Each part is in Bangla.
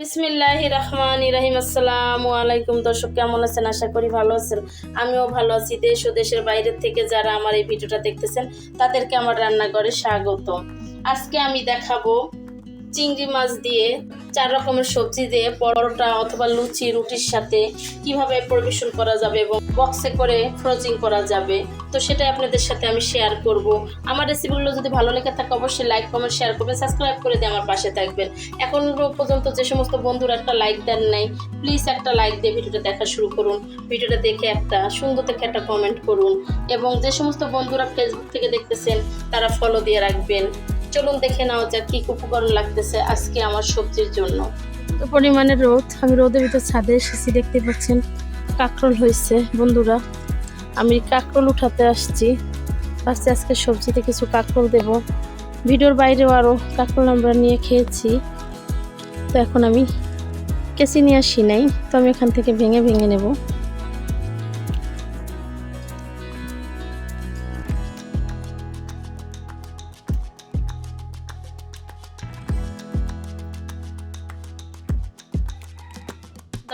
বিসমিল্লাহ রহমান ইরাহিম আসসালাম আলাইকুম। দর্শক, কেমন আছেন? আশা করি ভালো আছেন। আমিও ভালো আছি। দেশ ও দেশের বাইরের থেকে যারা আমার এই ভিডিওটা দেখতেছেন, তাদেরকে আমার রান্নাঘরে স্বাগত আজকে আমি দেখাবো চিংড়ি মাছ দিয়ে, চার রকমের সবজি দিয়ে, পরোটা অথবা লুচি, রুটির সাথে কীভাবে পরিবেশন করা যাবে এবং বক্সে করে ফ্রোজিং করা যাবে, তো সেটাই আপনাদের সাথে আমি শেয়ার করব। আমার রেসিপিগুলো যদি ভালো লেগে থাকে, অবশ্যই লাইক কমেন্ট শেয়ার করবেন সাবস্ক্রাইব করে দিয়ে আমার পাশে থাকবেন। এখন পর্যন্ত যে সমস্ত বন্ধুরা একটা লাইক দেন নাই প্লিজ একটা লাইক দিয়ে ভিডিওটা দেখা শুরু করুন। ভিডিওটা দেখে একটা সুন্দর থেকে একটা কমেন্ট করুন। এবং যে সমস্ত বন্ধুরা ফেসবুক থেকে দেখতেছেন, তারা ফলো দিয়ে রাখবেন। চলুন দেখে নাও যাক কি কি উপকরণ লাগতেছে আজকে আমার সবজির জন্য। তো পরিমাণে রোদ, আমি রোদের ভিতর ছাদে এসেছি দেখতে পাচ্ছেন কাঁকরোল হয়েছে, বন্ধুরা। আমি কাঁকরোল উঠাতে আসছি ফার্স্টে আজকে সবজিতে কিছু কাঁকরোল দেব। ভিডিওর বাইরেও আরও কাঁকরোল আমরা নিয়ে খেয়েছি। তো এখন আমি কেসি নিয়ে আসি নাই, তো আমি এখান থেকে ভেঙে ভেঙে নেব।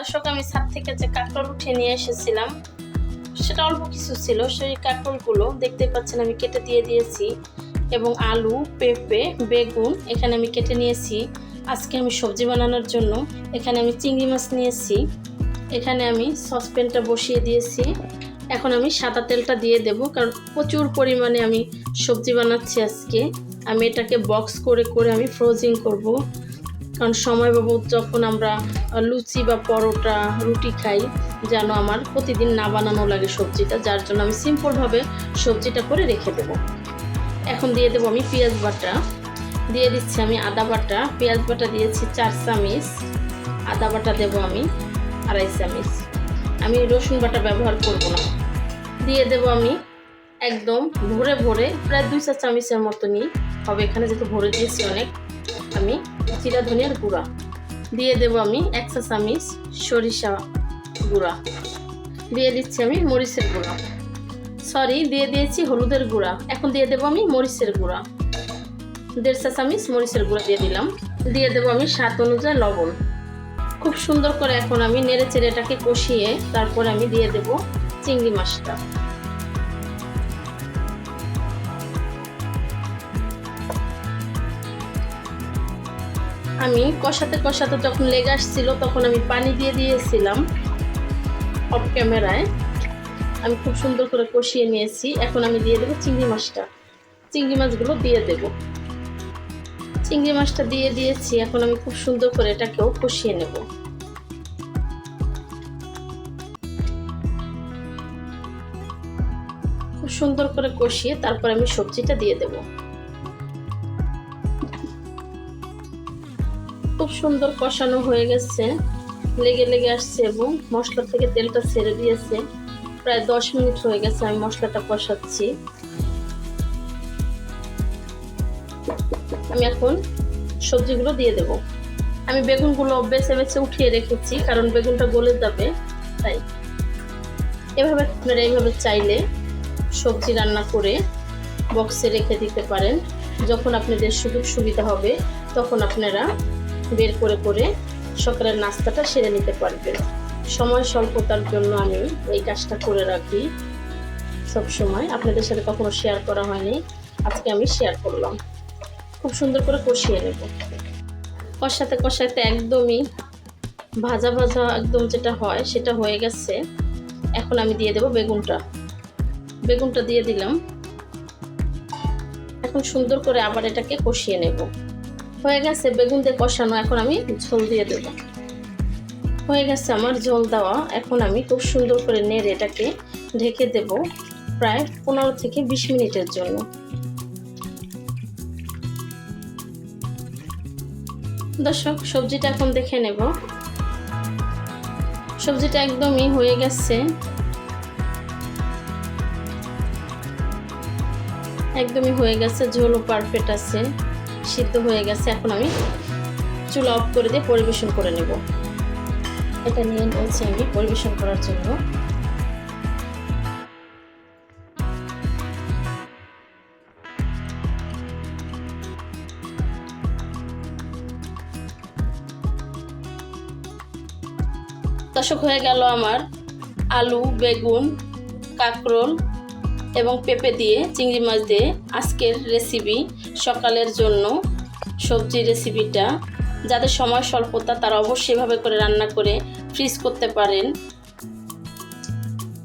দর্শক, আমি ছাদ থেকে যে কাঁকড় উঠে নিয়ে এসেছিলাম, সেটা অল্প কিছু ছিল। সেই কাঁকড়গুলো দেখতে পাচ্ছেন, আমি কেটে দিয়ে দিয়েছি। এবং আলু, পেঁপে, বেগুন এখানে আমি কেটে নিয়েছি। আজকে আমি সবজি বানানোর জন্য এখানে আমি চিংড়ি মাছ নিয়েছি। এখানে আমি সসপ্যানটা বসিয়ে দিয়েছি। এখন আমি সাদা তেলটা দিয়ে দেব, কারণ প্রচুর পরিমাণে আমি সবজি বানাচ্ছি আজকে। আমি এটাকে বক্স করে করে আমি ফ্রোজিং করব। কারণ সময় বাবু যখন আমরা লুচি বা পরোটা, রুটি খাই, যেন আমার প্রতিদিন না বানানো লাগে সবজিটা, যার জন্য আমি সিম্পলভাবে সবজিটা করে রেখে দেব। এখন দিয়ে দেবো আমি পেঁয়াজ বাটা। দিয়ে দিচ্ছি আমি আদা বাটা। পেঁয়াজ বাটা দিয়েছি চার চামিচ। আদা বাটা দেবো আমি আড়াই চামিচ। আমি রসুন বাটা ব্যবহার করব না। দিয়ে দেব আমি একদম ভরে ভরে প্রায় দুই চার চামিচের মতো নিই হবে এখানে যেহেতু ভরে দিয়েছি অনেক। আমি জিরা ধনিয়ার গুঁড়া। দিয়ে দেব আমি এক চা চামিচ সরিষা গুঁড়া। দিয়ে দিচ্ছি আমি মরিচের গুঁড়া। সরি দিয়ে দিয়েছি হলুদের গুঁড়া। এখন দিয়ে দেবো আমি মরিচের গুঁড়া। দেড় চা চামিচ মরিচের গুঁড়া দিয়ে দিলাম। দিয়ে দেবো আমি স্বাদ অনুযায়ী লবণ। খুব সুন্দর করে এখন আমি নেড়ে চেড়ে এটাকে কষিয়ে তারপরে আমি দিয়ে দেব চিংড়ি মাছটা। আমি কষাতে কষাতে যখন লেগে আসছিল, তখন আমি পানি দিয়ে দিয়েছিলাম অফ ক্যামেরায় আমি খুব সুন্দর করে কষিয়ে নিয়েছি। এখন আমি দিয়ে দেবো চিংড়ি মাছটা। চিংড়ি মাছগুলো দিয়ে দেব। চিংড়ি মাছটা দিয়ে দিয়েছি। এখন আমি খুব সুন্দর করে এটাকেও কষিয়ে নেব। খুব সুন্দর করে কষিয়ে তারপর আমি সবজিটা দিয়ে দেবো। খুব সুন্দর কষানো হয়ে গেছে। লেগে লেগে আসছে এবং মশলা থেকে তেলটা ছেড়ে দিয়েছে। প্রায় দশ মিনিট হয়ে গেছে আমি মশলাটা কষাচ্ছি। আমি এখন সবজিগুলো দিয়ে দেব। আমি বেগুনগুলো বেছে বেছে উঠিয়ে রেখেছি, কারণ বেগুনটা গলে যাবে, তাই। এভাবে আপনারা এইভাবে চাইলে সবজি রান্না করে বক্সে রেখে দিতে পারেন। যখন আপনাদের সুযোগ সুবিধা হবে, তখন আপনারা বের করে করে সকালের নাস্তাটা সেরে নিতে পারবে। সময় স্বল্পতার জন্য আমি এই কাজটা করে রাখি সব সময় আপনাদের সাথে কখনো শেয়ার করা হয়নি। আজকে আমি শেয়ার করলাম। খুব সুন্দর করে কষিয়ে নেব। কষাতে কষাতে একদমই ভাজা ভাজা একদম যেটা হয় সেটা হয়ে গেছে। এখন আমি দিয়ে দেব বেগুনটা। বেগুনটা দিয়ে দিলাম। এখন সুন্দর করে আবার এটাকে কষিয়ে নেব। হয়ে গেছে বেগুন দিয়ে কষানো, এখন আমি ঝোল দিয়ে দেব। হয়ে গেছে আমার ঝোল দেওয়া, এখন আমি খুব সুন্দর করে নেড়ে এটাকে ঢেকে দেব প্রায় পনেরো থেকে বিশ মিনিটের জন্য। দর্শক, সবজিটা এখন দেখে নেব। সবজিটা একদমই হয়ে গেছে। একদমই হয়ে গেছে, ঝোলও পারফেক্ট আছে। সিদ্ধ হয়ে গেছে, এখন আমি চুলা অফ করে দিয়ে পরিবেশন করে নেব। এটা নিয়ে বলছি আমি পরিবেশন করার জন্য। দর্শক, হয়ে গেল আমার আলু, বেগুন, কাঁকরোল এবং পেঁপে দিয়ে, চিংড়ি মাছ দিয়ে আজকের রেসিপি সকালের জন্য সবজি রেসিপিটা যাদের সময় স্বল্পতা, তারা অবশ্যই এভাবে করে রান্না করে ফ্রিজ করতে পারেন।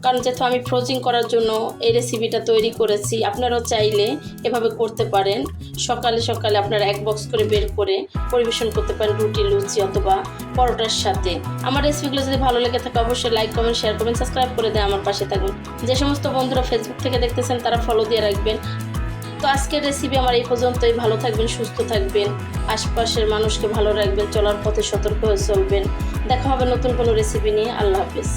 কারণ যেহেতু আমি ফ্রোজিং করার জন্য এই রেসিপিটা তৈরি করেছি, আপনারাও চাইলে এভাবে করতে পারেন। সকালে সকালে আপনারা এক বক্স করে বের করে পরিবেশন করতে পারেন রুটি, লুচি অথবা পরোটার সাথে। আমার রেসিপিগুলো যদি ভালো লেগে থাকে, অবশ্যই লাইক কমেন্ট শেয়ার করবেন সাবস্ক্রাইব করে দেয় আমার পাশে থাকবেন। যে সমস্ত বন্ধুরা ফেসবুক থেকে দেখতেছেন, তারা ফলো দিয়ে রাখবেন। তো আজকের রেসিপি আমার এই পর্যন্তই। ভালো থাকবেন, সুস্থ থাকবেন, আশপাশের মানুষকে ভালো রাখবেন, চলার পথে সতর্ক হয়ে চলবেন। দেখা হবে নতুন কোনো রেসিপি নিয়ে। আল্লাহ হাফিজ।